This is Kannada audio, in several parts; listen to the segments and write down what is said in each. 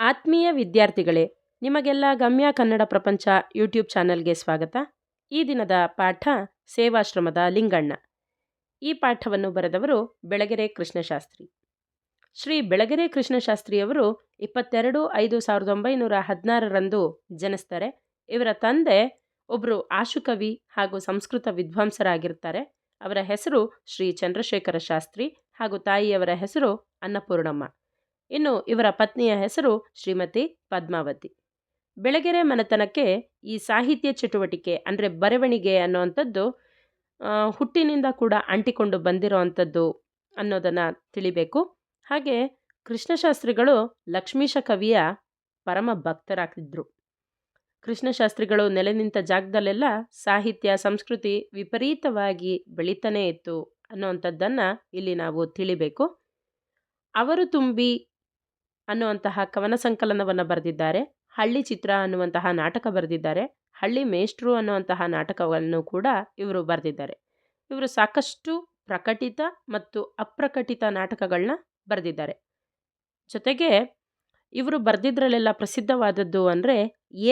ಆತ್ಮೀಯ ವಿದ್ಯಾರ್ಥಿಗಳೇ, ನಿಮಗೆಲ್ಲ ಗಮ್ಯ ಕನ್ನಡ ಪ್ರಪಂಚ ಯೂಟ್ಯೂಬ್ ಚಾನಲ್ಗೆ ಸ್ವಾಗತ. ಈ ದಿನದ ಪಾಠ ಸೇವಾಶ್ರಮದ ಲಿಂಗಣ್ಣ. ಈ ಪಾಠವನ್ನು ಬರೆದವರು ಬೆಳಗೆರೆ ಕೃಷ್ಣಶಾಸ್ತ್ರಿ. ಶ್ರೀ ಬೆಳಗೆರೆ ಕೃಷ್ಣಶಾಸ್ತ್ರಿಯವರು ಇಪ್ಪತ್ತೆರಡು ಐದು ಸಾವಿರದ ಒಂಬೈನೂರ ಹದಿನಾರರಂದು ಜನಿಸ್ತಾರೆ. ಇವರ ತಂದೆ ಒಬ್ಬರು ಆಶುಕವಿ ಹಾಗೂ ಸಂಸ್ಕೃತ ವಿದ್ವಾಂಸರಾಗಿರ್ತಾರೆ ಅವರ ಹೆಸರು ಶ್ರೀ ಚಂದ್ರಶೇಖರ ಶಾಸ್ತ್ರಿ ಹಾಗೂ ತಾಯಿಯವರ ಹೆಸರು ಅನ್ನಪೂರ್ಣಮ್ಮ. ಇನ್ನು ಇವರ ಪತ್ನಿಯ ಹೆಸರು ಶ್ರೀಮತಿ ಪದ್ಮಾವತಿ. ಬೆಳಗೆರೆ ಮನೆತನಕ್ಕೆ ಈ ಸಾಹಿತ್ಯ ಚಟುವಟಿಕೆ, ಅಂದರೆ ಬರವಣಿಗೆ ಅನ್ನೋವಂಥದ್ದು ಹುಟ್ಟಿನಿಂದ ಕೂಡ ಅಂಟಿಕೊಂಡು ಬಂದಿರೋ ಅಂಥದ್ದು ಅನ್ನೋದನ್ನು ತಿಳಿಬೇಕು. ಹಾಗೆ ಕೃಷ್ಣಶಾಸ್ತ್ರಿಗಳು ಲಕ್ಷ್ಮೀಶ ಕವಿಯ ಪರಮ ಭಕ್ತರಾಗಿದ್ದರು ಕೃಷ್ಣಶಾಸ್ತ್ರಿಗಳು ನೆಲೆ ನಿಂತ ಜಾಗದಲ್ಲೆಲ್ಲ ಸಾಹಿತ್ಯ, ಸಂಸ್ಕೃತಿ ವಿಪರೀತವಾಗಿ ಬೆಳೀತಾನೇ ಇತ್ತು ಅನ್ನೋವಂಥದ್ದನ್ನು ಇಲ್ಲಿ ನಾವು ತಿಳಿಬೇಕು. ಅವರು ತುಂಬಿ ಅನ್ನುವಂತಹ ಕವನ ಸಂಕಲನವನ್ನು ಬರೆದಿದ್ದಾರೆ. ಹಳ್ಳಿ ಚಿತ್ರ ಅನ್ನುವಂತಹ ನಾಟಕ ಬರೆದಿದ್ದಾರೆ. ಹಳ್ಳಿ ಮೇಷ್ಟ್ರು ಅನ್ನುವಂತಹ ನಾಟಕವನ್ನು ಕೂಡ ಇವರು ಬರೆದಿದ್ದಾರೆ. ಇವರು ಸಾಕಷ್ಟು ಪ್ರಕಟಿತ ಮತ್ತು ಅಪ್ರಕಟಿತ ನಾಟಕಗಳನ್ನ ಬರೆದಿದ್ದಾರೆ. ಜೊತೆಗೆ ಇವರು ಬರೆದಿದ್ರಲ್ಲೆಲ್ಲ ಪ್ರಸಿದ್ಧವಾದದ್ದು ಅಂದರೆ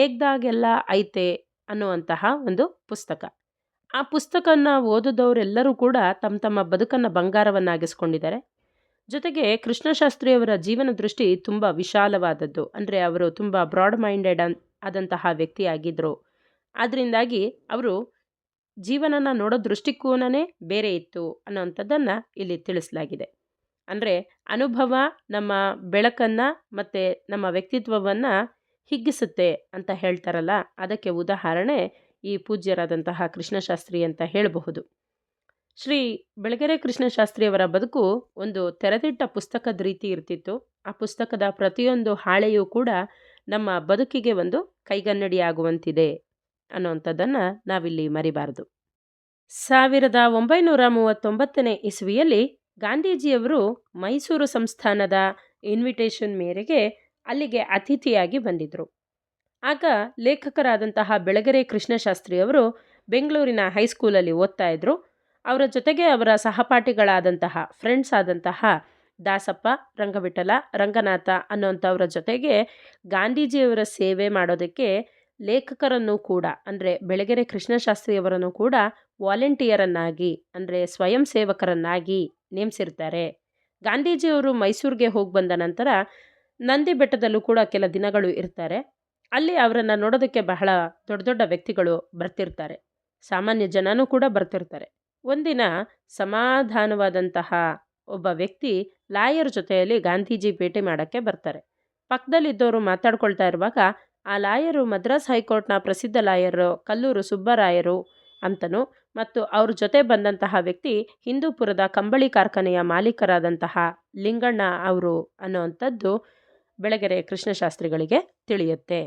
ಏಗ್ದಾಗೆಲ್ಲ ಐತೆ ಅನ್ನುವಂತಹ ಒಂದು ಪುಸ್ತಕ. ಆ ಪುಸ್ತಕನ ಓದಿದವರೆಲ್ಲರೂ ಕೂಡ ತಮ್ಮ ತಮ್ಮ ಬದುಕನ್ನು ಬಂಗಾರವನ್ನಾಗಿಸ್ಕೊಂಡಿದ್ದಾರೆ. ಜೊತೆಗೆ ಕೃಷ್ಣಶಾಸ್ತ್ರಿಯವರ ಜೀವನ ದೃಷ್ಟಿ ತುಂಬ ವಿಶಾಲವಾದದ್ದು. ಅಂದರೆ ಅವರು ತುಂಬ ಬ್ರಾಡ್ ಮೈಂಡೆಡ್ ಅನ್, ಆದಂತಹ ವ್ಯಕ್ತಿಯಾಗಿದ್ದರು ಆದ್ದರಿಂದಾಗಿ ಅವರು ಜೀವನನ ನೋಡೋ ದೃಷ್ಟಿಕೋನನೇ ಬೇರೆ ಇತ್ತು ಅನ್ನೋವಂಥದ್ದನ್ನು ಇಲ್ಲಿ ತಿಳಿಸಲಾಗಿದೆ. ಅಂದರೆ ಅನುಭವ ನಮ್ಮ ಬೆಳಕನ್ನು ಮತ್ತು ನಮ್ಮ ವ್ಯಕ್ತಿತ್ವವನ್ನು ಹಿಗ್ಗಿಸುತ್ತೆ ಅಂತ ಹೇಳ್ತಾರಲ್ಲ, ಅದಕ್ಕೆ ಉದಾಹರಣೆ ಈ ಪೂಜ್ಯರಾದಂತಹ ಕೃಷ್ಣಶಾಸ್ತ್ರಿ ಅಂತ ಹೇಳಬಹುದು. ಶ್ರೀ ಬೆಳಗೆರೆ ಕೃಷ್ಣಶಾಸ್ತ್ರಿಯವರ ಬದುಕು ಒಂದು ತೆರೆದಿಟ್ಟ ಪುಸ್ತಕದ ರೀತಿ ಇರ್ತಿತ್ತು. ಆ ಪುಸ್ತಕದ ಪ್ರತಿಯೊಂದು ಹಾಳೆಯೂ ಕೂಡ ನಮ್ಮ ಬದುಕಿಗೆ ಒಂದು ಕೈಗನ್ನಡಿಯಾಗುವಂತಿದೆ ಅನ್ನೋವಂಥದ್ದನ್ನು ನಾವಿಲ್ಲಿ ಮರಿಬಾರದು. ಸಾವಿರದ ಒಂಬೈನೂರ ಮೂವತ್ತೊಂಬತ್ತನೇ ಇಸ್ವಿಯಲ್ಲಿ ಗಾಂಧೀಜಿಯವರು ಮೈಸೂರು ಸಂಸ್ಥಾನದ ಇನ್ವಿಟೇಷನ್ ಮೇರೆಗೆ ಅಲ್ಲಿಗೆ ಅತಿಥಿಯಾಗಿ ಬಂದಿದ್ದರು ಆಗ ಲೇಖಕರಾದಂತಹ ಬೆಳಗೆರೆ ಕೃಷ್ಣಶಾಸ್ತ್ರಿಯವರು ಬೆಂಗಳೂರಿನ ಹೈಸ್ಕೂಲಲ್ಲಿ ಓದ್ತಾ ಇದ್ದರು ಅವರ ಜೊತೆಗೆ ಅವರ ಸಹಪಾಠಿಗಳಾದಂತಹ ಫ್ರೆಂಡ್ಸ್ ಆದಂತಹ ದಾಸಪ್ಪ, ರಂಗವಿಠಲ, ರಂಗನಾಥ ಅನ್ನೋಂಥವ್ರ ಜೊತೆಗೆ ಗಾಂಧೀಜಿಯವರ ಸೇವೆ ಮಾಡೋದಕ್ಕೆ ಲೇಖಕರನ್ನು ಕೂಡ, ಅಂದರೆ ಬೆಳಗೆರೆ ಕೃಷ್ಣಶಾಸ್ತ್ರಿಯವರನ್ನು ಕೂಡ ವಾಲಂಟಿಯರನ್ನಾಗಿ ಅಂದರೆ ಸ್ವಯಂ ಸೇವಕರನ್ನಾಗಿ ನೇಮಿಸಿರ್ತಾರೆ. ಗಾಂಧೀಜಿಯವರು ಮೈಸೂರಿಗೆ ಹೋಗಿ ಬಂದ ನಂತರ ನಂದಿ ಬೆಟ್ಟದಲ್ಲೂ ಕೂಡ ಕೆಲ ದಿನಗಳು ಇರ್ತಾರೆ. ಅಲ್ಲಿ ಅವರನ್ನು ನೋಡೋದಕ್ಕೆ ಬಹಳ ದೊಡ್ಡ ದೊಡ್ಡ ವ್ಯಕ್ತಿಗಳು ಬರ್ತಿರ್ತಾರೆ. ಸಾಮಾನ್ಯ ಜನನೂ ಕೂಡ ಬರ್ತಿರ್ತಾರೆ. ಒಂದಿನ ಸಮಾಧಾನವಾದಂತಹ ಒಬ್ಬ ವ್ಯಕ್ತಿ ಲಾಯರ್ ಜೊತೆಯಲ್ಲಿ ಗಾಂಧೀಜಿ ಭೇಟಿ ಮಾಡೋಕ್ಕೆ ಬರ್ತಾರೆ. ಪಕ್ಕದಲ್ಲಿದ್ದವರು ಮಾತಾಡ್ಕೊಳ್ತಾ ಇರುವಾಗ, ಆ ಲಾಯರು ಮದ್ರಾಸ್ ಹೈಕೋರ್ಟ್ನ ಪ್ರಸಿದ್ಧ ಲಾಯರು, ಕಲ್ಲೂರು ಸುಬ್ಬರಾಯರು ಅಂತನು ಮತ್ತು ಅವ್ರ ಜೊತೆ ಬಂದಂತಹ ವ್ಯಕ್ತಿ ಹಿಂದೂಪುರದ ಕಂಬಳಿ ಕಾರ್ಖಾನೆಯ ಮಾಲೀಕರಾದಂತಹ ಲಿಂಗಣ್ಣ ಅವರು ಅನ್ನುವಂಥದ್ದು ಬೆಳಗೆರೆ ಕೃಷ್ಣಶಾಸ್ತ್ರಿಗಳಿಗೆ ತಿಳಿಯುತ್ತೆ.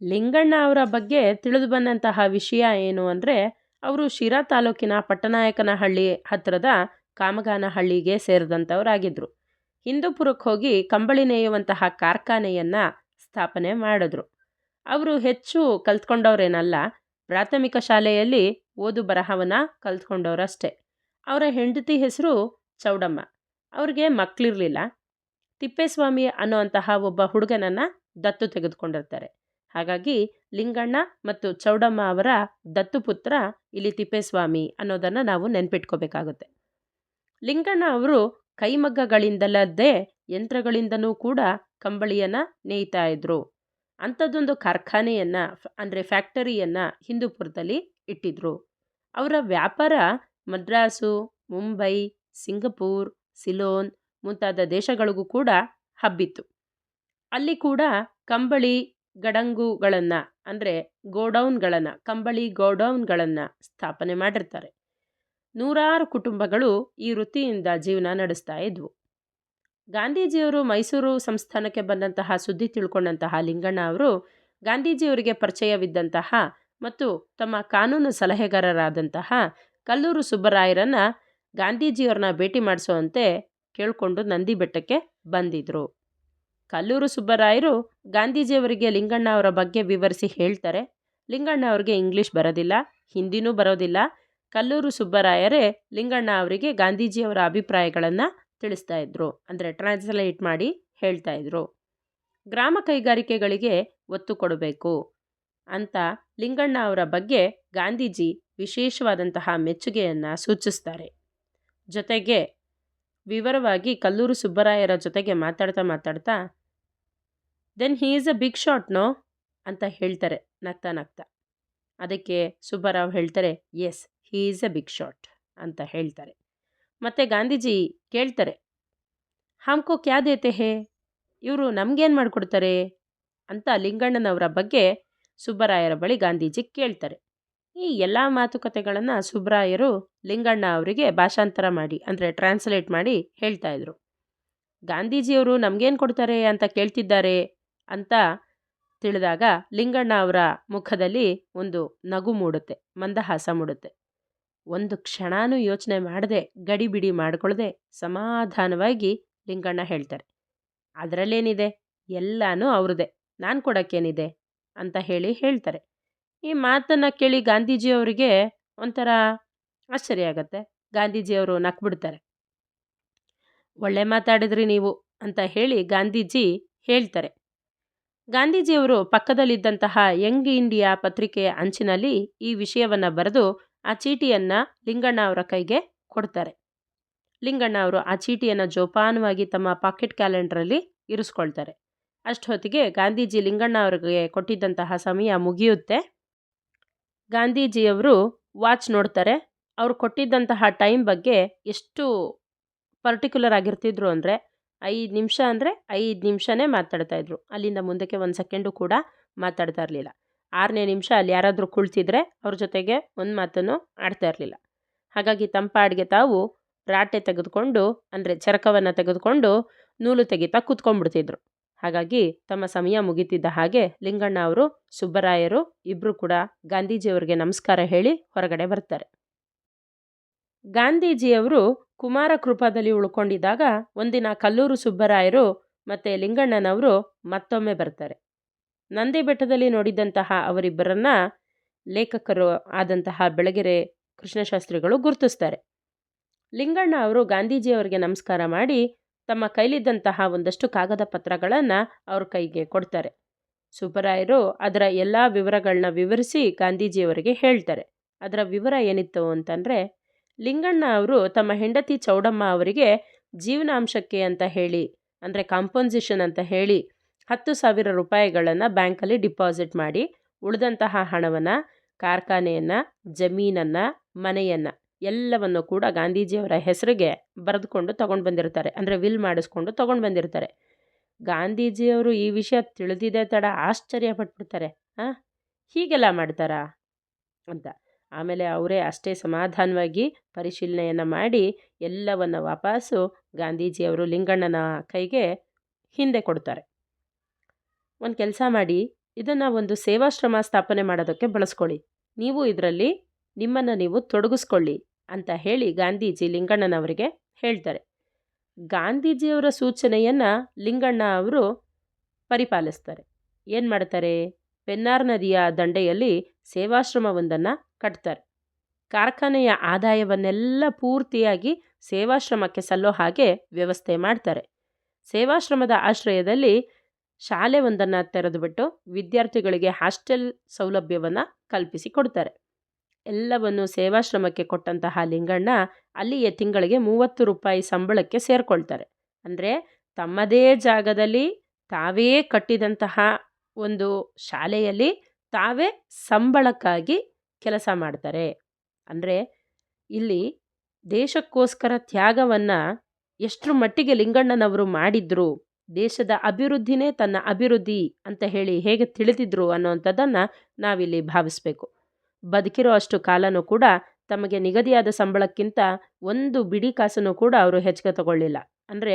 ಲಿಂಗಣ್ಣ ಅವರ ಬಗ್ಗೆ ತಿಳಿದು ಬಂದಂತಹ ವಿಷಯ ಏನು ಅಂದರೆ ಅವರು ಶಿರಾ ತಾಲೂಕಿನ ಪಟ್ಟನಾಯಕನಹಳ್ಳಿ ಹತ್ತಿರದ ಕಾಮಗಾನಹಳ್ಳಿಗೆ ಸೇರಿದಂಥವರಾಗಿದ್ದರು ಹಿಂದೂಪುರಕ್ಕೆ ಹೋಗಿ ಕಂಬಳಿ ನೇಯುವಂತಹ ಕಾರ್ಖಾನೆಯನ್ನು ಸ್ಥಾಪನೆ ಮಾಡಿದ್ರು. ಅವರು ಹೆಚ್ಚು ಕಲ್ತ್ಕೊಂಡವರೇನಲ್ಲ, ಪ್ರಾಥಮಿಕ ಶಾಲೆಯಲ್ಲಿ ಓದು ಬರಹವನ್ನು ಕಲ್ತ್ಕೊಂಡವರಷ್ಟೇ. ಅವರ ಹೆಂಡತಿ ಹೆಸರು ಚೌಡಮ್ಮ. ಅವ್ರಿಗೆ ಮಕ್ಕಳಿರಲಿಲ್ಲ ತಿಪ್ಪೇಸ್ವಾಮಿ ಅನ್ನುವಂತಹ ಒಬ್ಬ ಹುಡುಗನನ್ನು ದತ್ತು ತೆಗೆದುಕೊಂಡಿರ್ತಾರೆ. ಹಾಗಾಗಿ ಲಿಂಗಣ್ಣ ಮತ್ತು ಚೌಡಮ್ಮ ಅವರ ದತ್ತುಪುತ್ರ ಇಲ್ಲಿ ತಿಪ್ಪೇಸ್ವಾಮಿ ಅನ್ನೋದನ್ನು ನಾವು ನೆನ್ಪಿಟ್ಕೋಬೇಕಾಗುತ್ತೆ. ಲಿಂಗಣ್ಣ ಅವರು ಕೈಮಗ್ಗಗಳಿಂದಲ್ಲದೆ ಯಂತ್ರಗಳಿಂದನೂ ಕೂಡ ಕಂಬಳಿಯನ್ನು ನೇಯ್ತಾ ಇದ್ರು. ಅಂಥದ್ದೊಂದು ಕಾರ್ಖಾನೆಯನ್ನು ಅಂದರೆ ಫ್ಯಾಕ್ಟರಿಯನ್ನು ಹಿಂದೂಪುರದಲ್ಲಿ ಇಟ್ಟಿದ್ರು. ಅವರ ವ್ಯಾಪಾರ ಮದ್ರಾಸು, ಮುಂಬೈ, ಸಿಂಗಪೂರ್, ಸಿಲೋನ್ ಮುಂತಾದ ದೇಶಗಳಿಗೂ ಕೂಡ ಹಬ್ಬಿತ್ತು. ಅಲ್ಲಿ ಕೂಡ ಕಂಬಳಿ ಗಡಂಗುಗಳನ್ನು, ಅಂದರೆ ಗೋಡೌನ್ಗಳನ್ನು, ಕಂಬಳಿ ಗೋಡೌನ್ಗಳನ್ನು ಸ್ಥಾಪನೆ ಮಾಡಿರ್ತಾರೆ. ನೂರಾರು ಕುಟುಂಬಗಳು ಈ ವೃತ್ತಿಯಿಂದ ಜೀವನ ನಡೆಸ್ತಾ ಇದ್ವು. ಗಾಂಧೀಜಿಯವರು ಮೈಸೂರು ಸಂಸ್ಥಾನಕ್ಕೆ ಬಂದಂತಹ ಸುದ್ದಿ ತಿಳ್ಕೊಂಡಂತಹ ಲಿಂಗಣ್ಣ ಅವರು ಗಾಂಧೀಜಿಯವರಿಗೆ ಪರಿಚಯವಿದ್ದಂತಹ ಮತ್ತು ತಮ್ಮ ಕಾನೂನು ಸಲಹೆಗಾರರಾದಂತಹ ಕಲ್ಲೂರು ಸುಬ್ಬರಾಯರನ್ನು ಗಾಂಧೀಜಿಯವ್ರನ್ನ ಭೇಟಿ ಮಾಡಿಸುವಂತೆ ಕೇಳಿಕೊಂಡು ನಂದಿ ಬೆಟ್ಟಕ್ಕೆ ಬಂದಿದ್ದರು ಕಲ್ಲೂರು ಸುಬ್ಬರಾಯರು ಗಾಂಧೀಜಿಯವರಿಗೆ ಲಿಂಗಣ್ಣ ಅವರ ಬಗ್ಗೆ ವಿವರಿಸಿ ಹೇಳ್ತಾರೆ. ಲಿಂಗಣ್ಣ ಅವರಿಗೆ ಇಂಗ್ಲೀಷ್ ಬರೋದಿಲ್ಲ, ಹಿಂದಿನೂ ಬರೋದಿಲ್ಲ. ಕಲ್ಲೂರು ಸುಬ್ಬರಾಯರೇ ಲಿಂಗಣ್ಣ ಅವರಿಗೆ ಗಾಂಧೀಜಿಯವರ ಅಭಿಪ್ರಾಯಗಳನ್ನು ತಿಳಿಸ್ತಾ ಇದ್ರು, ಅಂದರೆ ಟ್ರಾನ್ಸ್ಲೇಟ್ ಮಾಡಿ ಹೇಳ್ತಾ ಇದ್ರು. ಗ್ರಾಮ ಕೈಗಾರಿಕೆಗಳಿಗೆ ಒತ್ತು ಕೊಡಬೇಕು ಅಂತ ಲಿಂಗಣ್ಣ ಅವರ ಬಗ್ಗೆ ಗಾಂಧೀಜಿ ವಿಶೇಷವಾದಂತಹ ಮೆಚ್ಚುಗೆಯನ್ನು ಸೂಚಿಸ್ತಾರೆ. ಜೊತೆಗೆ ವಿವರವಾಗಿ ಕಲ್ಲೂರು ಸುಬ್ಬರಾಯರ ಜೊತೆಗೆ ಮಾತಾಡ್ತಾ ಮಾತಾಡ್ತಾ then he is a big shot no ಅಂತ ಹೇಳ್ತಾರೆ ನಗ್ತಾ ನಗ್ತಾ. ಅದಕ್ಕೆ ಸುಬ್ಬರಾವ್ ಹೇಳ್ತಾರೆ yes he is a big shot ಅಂತ ಹೇಳ್ತಾರೆ. ಮತ್ತು ಗಾಂಧೀಜಿ ಕೇಳ್ತಾರೆ, ಹಾಮ್ಕೋ ಕ್ಯಾ ದೇತೆ ಹೇ? ಇವರು ನಮಗೇನು ಮಾಡಿಕೊಡ್ತಾರೆ? ಅಂತ ಲಿಂಗಣ್ಣನವರ ಬಗ್ಗೆ ಸುಬ್ಬರಾಯರ ಬಳಿ ಗಾಂಧೀಜಿ ಕೇಳ್ತಾರೆ. ಈ ಎಲ್ಲ ಮಾತುಕತೆಗಳನ್ನು ಸುಬ್ಬರಾಯರು ಲಿಂಗಣ್ಣ ಅವರಿಗೆ ಭಾಷಾಂತರ ಮಾಡಿ, ಅಂದರೆ ಟ್ರಾನ್ಸ್ಲೇಟ್ ಮಾಡಿ ಹೇಳ್ತಾಯಿದ್ರು ಗಾಂಧೀಜಿಯವರು ನಮಗೇನು ಕೊಡ್ತಾರೆ ಅಂತ ಕೇಳ್ತಿದ್ದಾರೆ? ಅಂತ ತಿಳಿದಾಗ ಲಿಂಗಣ್ಣ ಅವರ ಮುಖದಲ್ಲಿ ಒಂದು ನಗು ಮೂಡುತ್ತೆ, ಮಂದಹಾಸ ಮೂಡುತ್ತೆ. ಒಂದು ಕ್ಷಣನೂ ಯೋಚನೆ ಮಾಡದೆ, ಗಡಿಬಿಡಿ ಮಾಡಿಕೊಳ್ಳದೆ ಸಮಾಧಾನವಾಗಿ ಲಿಂಗಣ್ಣ ಹೇಳ್ತಾರೆ, ಅದರಲ್ಲೇನಿದೆ? ಎಲ್ಲನೂ ಅವ್ರದ್ದೇ, ನಾನು ಕೊಡೋಕ್ಕೇನಿದೆ? ಅಂತ ಹೇಳಿ ಹೇಳ್ತಾರೆ. ಈ ಮಾತನ್ನು ಕೇಳಿ ಗಾಂಧೀಜಿಯವರಿಗೆ ಒಂಥರ ಆಶ್ಚರ್ಯ ಆಗುತ್ತೆ. ಗಾಂಧೀಜಿಯವರು ನಕ್ಬಿಡ್ತಾರೆ. ಒಳ್ಳೆ ಮಾತಾಡಿದ್ರಿ ನೀವು ಅಂತ ಹೇಳಿ ಗಾಂಧೀಜಿ ಹೇಳ್ತಾರೆ. ಗಾಂಧೀಜಿಯವರು ಪಕ್ಕದಲ್ಲಿದ್ದಂತಹ ಯಂಗ್ ಇಂಡಿಯಾ ಪತ್ರಿಕೆಯ ಅಂಚಿನಲ್ಲಿ ಈ ವಿಷಯವನ್ನು ಬರೆದು ಆ ಚೀಟಿಯನ್ನು ಲಿಂಗಣ್ಣ ಅವರ ಕೈಗೆ ಕೊಡ್ತಾರೆ. ಲಿಂಗಣ್ಣ ಅವರು ಆ ಚೀಟಿಯನ್ನು ಜೋಪಾನವಾಗಿ ತಮ್ಮ ಪಾಕೆಟ್ ಕ್ಯಾಲೆಂಡ್ರಲ್ಲಿ ಇರಿಸ್ಕೊಳ್ತಾರೆ. ಅಷ್ಟೊತ್ತಿಗೆ ಗಾಂಧೀಜಿ ಲಿಂಗಣ್ಣ ಅವರಿಗೆ ಕೊಟ್ಟಿದ್ದಂತಹ ಸಮಯ ಮುಗಿಯುತ್ತೆ. ಗಾಂಧೀಜಿಯವರು ವಾಚ್ ನೋಡ್ತಾರೆ. ಅವರು ಕೊಟ್ಟಿದ್ದಂತಹ ಟೈಮ್ ಬಗ್ಗೆ ಎಷ್ಟು ಪರ್ಟಿಕ್ಯುಲರ್ ಆಗಿರ್ತಿದ್ರು ಅಂದರೆ ಐದು ನಿಮಿಷ ಅಂದರೆ ಐದು ನಿಮಿಷನೇ ಮಾತಾಡ್ತಾ ಇದ್ರು. ಅಲ್ಲಿಂದ ಮುಂದಕ್ಕೆ ಒಂದು ಸೆಕೆಂಡು ಕೂಡ ಮಾತಾಡ್ತಾ ಇರಲಿಲ್ಲ. ಆರನೇ ನಿಮಿಷ ಅಲ್ಲಿ ಯಾರಾದರೂ ಕುಳಿತಿದ್ರೆ ಅವ್ರ ಜೊತೆಗೆ ಒಂದು ಮಾತನ್ನು ಆಡ್ತಾ ಇರಲಿಲ್ಲ. ಹಾಗಾಗಿ ತಂಪಾಡಿಗೆ ತಾವು ರಾಟೆ ತೆಗೆದುಕೊಂಡು, ಅಂದರೆ ಚರಕವನ್ನು ತೆಗೆದುಕೊಂಡು ನೂಲು ತೆಗೀತಾ ಕೂತ್ಕೊಂಡ್ಬಿಡ್ತಿದ್ರು. ಹಾಗಾಗಿ ತಮ್ಮ ಸಮಯ ಮುಗಿತಿದ್ದ ಹಾಗೆ ಲಿಂಗಣ್ಣ ಅವರು, ಸುಬ್ಬರಾಯರು ಇಬ್ಬರು ಕೂಡ ಗಾಂಧೀಜಿಯವರಿಗೆ ನಮಸ್ಕಾರ ಹೇಳಿ ಹೊರಗಡೆ ಬರ್ತಾರೆ. ಗಾಂಧೀಜಿಯವರು ಕುಮಾರ ಕೃಪಾದಲ್ಲಿ ಉಳ್ಕೊಂಡಿದ್ದಾಗ ಒಂದಿನ ಕಲ್ಲೂರು ಸುಬ್ಬರಾಯರು ಮತ್ತು ಲಿಂಗಣ್ಣನವರು ಮತ್ತೊಮ್ಮೆ ಬರ್ತಾರೆ. ನಂದಿ ಬೆಟ್ಟದಲ್ಲಿ ನೋಡಿದಂತಹ ಅವರಿಬ್ಬರನ್ನ ಲೇಖಕರು ಆದಂತಹ ಬೆಳಗೆರೆ ಕೃಷ್ಣಶಾಸ್ತ್ರಿಗಳು ಗುರುತಿಸ್ತಾರೆ. ಲಿಂಗಣ್ಣ ಅವರು ಗಾಂಧೀಜಿಯವರಿಗೆ ನಮಸ್ಕಾರ ಮಾಡಿ ತಮ್ಮ ಕೈಲಿದ್ದಂತಹ ಒಂದಷ್ಟು ಕಾಗದ ಪತ್ರಗಳನ್ನು ಅವ್ರ ಕೈಗೆ ಕೊಡ್ತಾರೆ. ಸುಬ್ಬರಾಯರು ಅದರ ಎಲ್ಲ ವಿವರಗಳನ್ನ ವಿವರಿಸಿ ಗಾಂಧೀಜಿಯವರಿಗೆ ಹೇಳ್ತಾರೆ. ಅದರ ವಿವರ ಏನಿತ್ತು ಅಂತಂದರೆ ಲಿಂಗಣ್ಣ ಅವರು ತಮ್ಮ ಹೆಂಡತಿ ಚೌಡಮ್ಮ ಅವರಿಗೆ ಜೀವನಾಂಶಕ್ಕೆ ಅಂತ ಹೇಳಿ, ಅಂದರೆ ಕಾಂಪೋಸಿಷನ್ ಅಂತ ಹೇಳಿ ಹತ್ತು ಸಾವಿರ ರೂಪಾಯಿಗಳನ್ನು ಬ್ಯಾಂಕಲ್ಲಿ ಡಿಪಾಸಿಟ್ ಮಾಡಿ ಉಳಿದಂತಹ ಹಣವನ್ನು, ಕಾರ್ಖಾನೆಯನ್ನು, ಜಮೀನನ್ನು, ಮನೆಯನ್ನು ಎಲ್ಲವನ್ನು ಕೂಡ ಗಾಂಧೀಜಿಯವರ ಹೆಸರಿಗೆ ಬರೆದುಕೊಂಡು ತೊಗೊಂಡು ಬಂದಿರ್ತಾರೆ, ಅಂದರೆ ವಿಲ್ ಮಾಡಿಸ್ಕೊಂಡು ತೊಗೊಂಡು ಬಂದಿರ್ತಾರೆ. ಗಾಂಧೀಜಿಯವರು ಈ ವಿಷಯ ತಿಳಿದಿದೆ ತಡ ಆಶ್ಚರ್ಯ ಪಟ್ಬಿಡ್ತಾರೆ ಹಾಂ ಹೀಗೆಲ್ಲ ಮಾಡ್ತಾರಾ ಅಂತ. ಆಮೇಲೆ ಅವರೇ ಅಷ್ಟೇ ಸಮಾಧಾನವಾಗಿ ಪರಿಶೀಲನೆಯನ್ನು ಮಾಡಿ ಎಲ್ಲವನ್ನು ವಾಪಸ್ಸು ಗಾಂಧೀಜಿಯವರು ಲಿಂಗಣ್ಣನ ಕೈಗೆ ಹಿಂದೆ ಕೊಡ್ತಾರೆ. ಒಂದು ಕೆಲಸ ಮಾಡಿ, ಇದನ್ನು ಒಂದು ಸೇವಾಶ್ರಮ ಸ್ಥಾಪನೆ ಮಾಡೋದಕ್ಕೆ ಬಳಸ್ಕೊಳ್ಳಿ. ನೀವು ಇದರಲ್ಲಿ ನಿಮ್ಮನ್ನು ನೀವು ತೊಡಗಿಸ್ಕೊಳ್ಳಿ ಅಂತ ಹೇಳಿ ಗಾಂಧೀಜಿ ಲಿಂಗಣ್ಣನವರಿಗೆ ಹೇಳ್ತಾರೆ. ಗಾಂಧೀಜಿಯವರ ಸೂಚನೆಯನ್ನು ಲಿಂಗಣ್ಣ ಅವರು ಪರಿಪಾಲಿಸ್ತಾರೆ. ಏನು ಮಾಡ್ತಾರೆ? ಪೆನ್ನಾರ್ ನದಿಯ ದಂಡೆಯಲ್ಲಿ ಸೇವಾಶ್ರಮವೊಂದನ್ನು ಕಟ್ತಾರೆ. ಕಾರ್ಖಾನೆಯ ಆದಾಯವನ್ನೆಲ್ಲ ಪೂರ್ತಿಯಾಗಿ ಸೇವಾಶ್ರಮಕ್ಕೆ ಸಲ್ಲೋ ಹಾಗೆ ವ್ಯವಸ್ಥೆ ಮಾಡ್ತಾರೆ. ಸೇವಾಶ್ರಮದ ಆಶ್ರಯದಲ್ಲಿ ಶಾಲೆ ಒಂದನ್ನು ತೆರೆದುಬಿಟ್ಟು ವಿದ್ಯಾರ್ಥಿಗಳಿಗೆ ಹಾಸ್ಟೆಲ್ ಸೌಲಭ್ಯವನ್ನು ಕಲ್ಪಿಸಿ ಕೊಡ್ತಾರೆ. ಎಲ್ಲವನ್ನು ಸೇವಾಶ್ರಮಕ್ಕೆ ಕೊಟ್ಟಂತಹ ಲಿಂಗಣ್ಣ ಅಲ್ಲಿಯೇ ತಿಂಗಳಿಗೆ ಮೂವತ್ತು ರೂಪಾಯಿ ಸಂಬಳಕ್ಕೆ ಸೇರಿಕೊಳ್ತಾರೆ. ಅಂದರೆ ತಮ್ಮದೇ ಜಾಗದಲ್ಲಿ ತಾವೇ ಕಟ್ಟಿದಂತಹ ಒಂದು ಶಾಲೆಯಲ್ಲಿ ತಾವೇ ಸಂಬಳಕ್ಕಾಗಿ ಕೆಲಸ ಮಾಡ್ತಾರೆ. ಅಂದರೆ ಇಲ್ಲಿ ದೇಶಕ್ಕೋಸ್ಕರ ತ್ಯಾಗವನ್ನು ಎಷ್ಟರ ಮಟ್ಟಿಗೆ ಲಿಂಗಣ್ಣನವರು ಮಾಡಿದ್ರು, ದೇಶದ ಅಭಿವೃದ್ಧಿನೇ ತನ್ನ ಅಭಿವೃದ್ಧಿ ಅಂತ ಹೇಳಿ ಹೇಗೆ ತಿಳಿದಿದ್ರು ಅನ್ನೋವಂಥದ್ದನ್ನು ನಾವಿಲ್ಲಿ ಭಾವಿಸ್ಬೇಕು. ಬದುಕಿರೋ ಅಷ್ಟು ಕಾಲನೂ ಕೂಡ ತಮಗೆ ನಿಗದಿಯಾದ ಸಂಬಳಕ್ಕಿಂತ ಒಂದು ಬಿಡಿ ಕಾಸನ್ನು ಕೂಡ ಅವರು ಹೆಚ್ಚಿಗೆ ತಗೊಳ್ಳಿಲ್ಲ. ಅಂದರೆ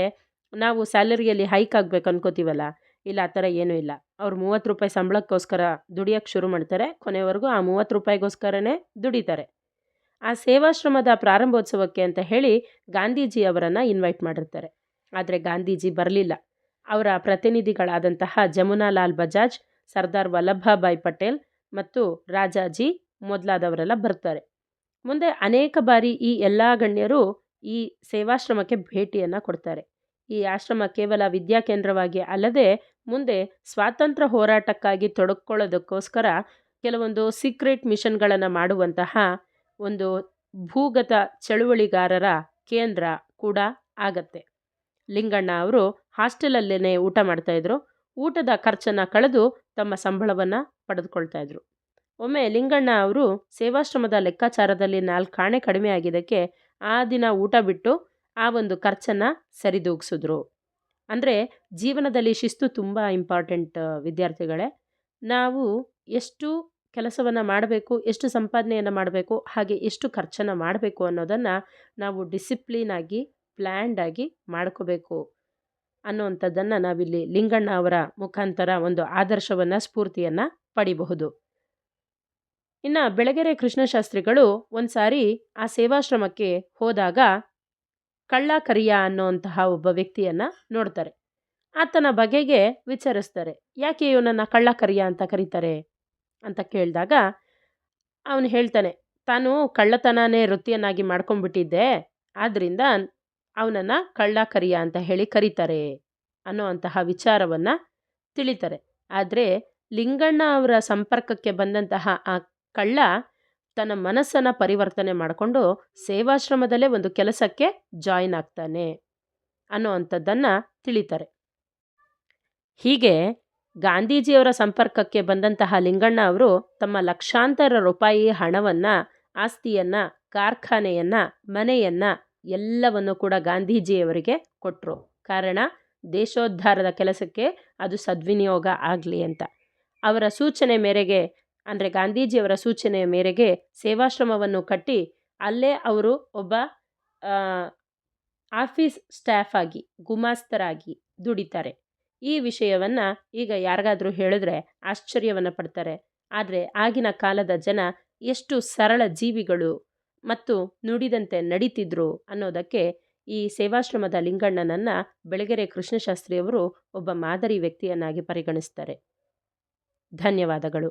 ನಾವು ಸ್ಯಾಲರಿಯಲ್ಲಿ ಹೈಕ್ ಆಗಬೇಕು ಅನ್ಕೋತೀವಲ್ಲ ಇಲ್ಲ, ಆ ಥರ ಏನೂ ಇಲ್ಲ. ಅವ್ರು ಮೂವತ್ತು ರೂಪಾಯಿ ಸಂಬಳಕ್ಕೋಸ್ಕರ ದುಡಿಯೋಕ್ಕೆ ಶುರು ಮಾಡ್ತಾರೆ. ಕೊನೆವರೆಗೂ ಆ ಮೂವತ್ತು ರೂಪಾಯಿಗೋಸ್ಕರನೇ ದುಡಿತಾರೆ. ಆ ಸೇವಾಶ್ರಮದ ಪ್ರಾರಂಭೋತ್ಸವಕ್ಕೆ ಅಂತ ಹೇಳಿ ಗಾಂಧೀಜಿ ಅವರನ್ನು ಇನ್ವೈಟ್ ಮಾಡಿರ್ತಾರೆ. ಆದರೆ ಗಾಂಧೀಜಿ ಬರಲಿಲ್ಲ. ಅವರ ಪ್ರತಿನಿಧಿಗಳಾದಂತಹ ಜಮುನಾ ಲಾಲ್ ಬಜಾಜ್, ಸರ್ದಾರ್ ವಲ್ಲಭಭಾಯ್ ಪಟೇಲ್ ಮತ್ತು ರಾಜಾಜಿ ಮೊದಲಾದವರೆಲ್ಲ ಬರ್ತಾರೆ. ಮುಂದೆ ಅನೇಕ ಬಾರಿ ಈ ಎಲ್ಲ ಗಣ್ಯರು ಈ ಸೇವಾಶ್ರಮಕ್ಕೆ ಭೇಟಿಯನ್ನು ಕೊಡ್ತಾರೆ. ಈ ಆಶ್ರಮ ಕೇವಲ ವಿದ್ಯಾಕೇಂದ್ರವಾಗಿ ಅಲ್ಲದೆ ಮುಂದೆ ಸ್ವಾತಂತ್ರ್ಯ ಹೋರಾಟಕ್ಕಾಗಿ ತೊಡಕೊಳ್ಳೋದಕ್ಕೋಸ್ಕರ ಕೆಲವೊಂದು ಸೀಕ್ರೆಟ್ ಮಿಷನ್ಗಳನ್ನು ಮಾಡುವಂತಹ ಒಂದು ಭೂಗತ ಚಳುವಳಿಗಾರರ ಕೇಂದ್ರ ಕೂಡ ಆಗತ್ತೆ. ಲಿಂಗಣ್ಣ ಅವರು ಹಾಸ್ಟೆಲಲ್ಲೇ ಊಟ ಮಾಡ್ತಾಯಿದ್ರು ಊಟದ ಖರ್ಚನ್ನು ಕಳೆದು ತಮ್ಮ ಸಂಬಳವನ್ನು ಪಡೆದುಕೊಳ್ತಾಯಿದ್ರು ಒಮ್ಮೆ ಲಿಂಗಣ್ಣ ಅವರು ಸೇವಾಶ್ರಮದ ಲೆಕ್ಕಾಚಾರದಲ್ಲಿ ನಾಲ್ಕು ಆಣೆ ಕಡಿಮೆ ಆಗಿದ್ದಕ್ಕೆ ಆ ದಿನ ಊಟ ಬಿಟ್ಟು ಆ ಒಂದು ಖರ್ಚನ್ನು ಸರಿದೂಗಿಸಿದ್ರು. ಅಂದರೆ ಜೀವನದಲ್ಲಿ ಶಿಸ್ತು ತುಂಬ ಇಂಪಾರ್ಟೆಂಟ್ ವಿದ್ಯಾರ್ಥಿಗಳೇ. ನಾವು ಎಷ್ಟು ಕೆಲಸವನ್ನು ಮಾಡಬೇಕು, ಎಷ್ಟು ಸಂಪಾದನೆಯನ್ನು ಮಾಡಬೇಕು, ಹಾಗೆ ಎಷ್ಟು ಖರ್ಚನ್ನು ಮಾಡಬೇಕು ಅನ್ನೋದನ್ನು ನಾವು ಡಿಸಿಪ್ಲಿನ್ ಆಗಿ ಪ್ಲ್ಯಾಂಡ್ ಆಗಿ ಮಾಡ್ಕೋಬೇಕು ಅನ್ನುವಂಥದ್ದನ್ನು ನಾವಿಲ್ಲಿ ಲಿಂಗಣ್ಣ ಅವರ ಮುಖಾಂತರ ಒಂದು ಆದರ್ಶವನ್ನು, ಸ್ಫೂರ್ತಿಯನ್ನು ಪಡಿಬಹುದು. ಇನ್ನು ಬೆಳಗೆರೆ ಕೃಷ್ಣಶಾಸ್ತ್ರಿಗಳು ಒಂದು ಸಾರಿ ಆ ಸೇವಾಶ್ರಮಕ್ಕೆ ಹೋದಾಗ ಕಳ್ಳ ಕರಿಯ ಅನ್ನೋಂತಹ ಒಬ್ಬ ವ್ಯಕ್ತಿಯನ್ನು ನೋಡ್ತಾರೆ. ಆತನ ಬಗೆಗೆ ವಿಚಾರಿಸ್ತಾರೆ. ಯಾಕೆ ಇವನನ್ನು ಕಳ್ಳ ಕರಿಯ ಅಂತ ಕರೀತಾರೆ ಅಂತ ಕೇಳಿದಾಗ ಅವನು ಹೇಳ್ತಾನೆ, ತಾನು ಕಳ್ಳತನನೇ ವೃತ್ತಿಯನ್ನಾಗಿ ಮಾಡ್ಕೊಂಡ್ಬಿಟ್ಟಿದ್ದೆ ಆದ್ದರಿಂದ ಅವನನ್ನು ಕಳ್ಳ ಕರಿಯ ಅಂತ ಹೇಳಿ ಕರೀತಾರೆ ಅನ್ನೋವಂತಹ ವಿಚಾರವನ್ನು ತಿಳಿತಾರೆ. ಆದರೆ ಲಿಂಗಣ್ಣ ಅವರ ಸಂಪರ್ಕಕ್ಕೆ ಬಂದಂತಹ ಆ ಕಳ್ಳ ತನ್ನ ಮನಸ್ಸನ್ನು ಪರಿವರ್ತನೆ ಮಾಡಿಕೊಂಡು ಸೇವಾಶ್ರಮದಲ್ಲೇ ಒಂದು ಕೆಲಸಕ್ಕೆ ಜಾಯಿನ್ ಆಗ್ತಾನೆ ಅನ್ನೋ ತಿಳಿತಾರೆ. ಹೀಗೆ ಗಾಂಧೀಜಿಯವರ ಸಂಪರ್ಕಕ್ಕೆ ಬಂದಂತಹ ಲಿಂಗಣ್ಣ ಅವರು ತಮ್ಮ ಲಕ್ಷಾಂತರ ರೂಪಾಯಿ ಹಣವನ್ನು, ಆಸ್ತಿಯನ್ನು, ಕಾರ್ಖಾನೆಯನ್ನು, ಮನೆಯನ್ನು ಎಲ್ಲವನ್ನು ಕೂಡ ಗಾಂಧೀಜಿಯವರಿಗೆ ಕೊಟ್ಟರು ಕಾರಣ ದೇಶೋದ್ಧಾರದ ಕೆಲಸಕ್ಕೆ ಅದು ಸದ್ವಿನಿಯೋಗ ಆಗಲಿ ಅಂತ. ಅವರ ಸೂಚನೆ ಮೇರೆಗೆ ಅಂದರೆ ಗಾಂಧೀಜಿಯವರ ಸೂಚನೆಯ ಮೇರೆಗೆ ಸೇವಾಶ್ರಮವನ್ನು ಕಟ್ಟಿ ಅಲ್ಲೇ ಅವರು ಒಬ್ಬ ಆಫೀಸ್ ಸ್ಟಾಫ್ ಆಗಿ, ಗುಮಾಸ್ತರಾಗಿ ದುಡಿತಾರೆ. ಈ ವಿಷಯವನ್ನು ಈಗ ಯಾರಿಗಾದರೂ ಹೇಳಿದ್ರೆ ಆಶ್ಚರ್ಯವನ್ನು ಪಡ್ತಾರೆ. ಆದರೆ ಆಗಿನ ಕಾಲದ ಜನ ಎಷ್ಟು ಸರಳ ಜೀವಿಗಳು ಮತ್ತು ನುಡಿದಂತೆ ನಡೀತಿದ್ರು ಅನ್ನೋದಕ್ಕೆ ಈ ಸೇವಾಶ್ರಮದ ಲಿಂಗಣ್ಣನನ್ನು ಬೆಳಗೆರೆ ಕೃಷ್ಣಶಾಸ್ತ್ರಿಯವರು ಒಬ್ಬ ಮಾದರಿ ವ್ಯಕ್ತಿಯನ್ನಾಗಿ ಪರಿಗಣಿಸ್ತಾರೆ. ಧನ್ಯವಾದಗಳು.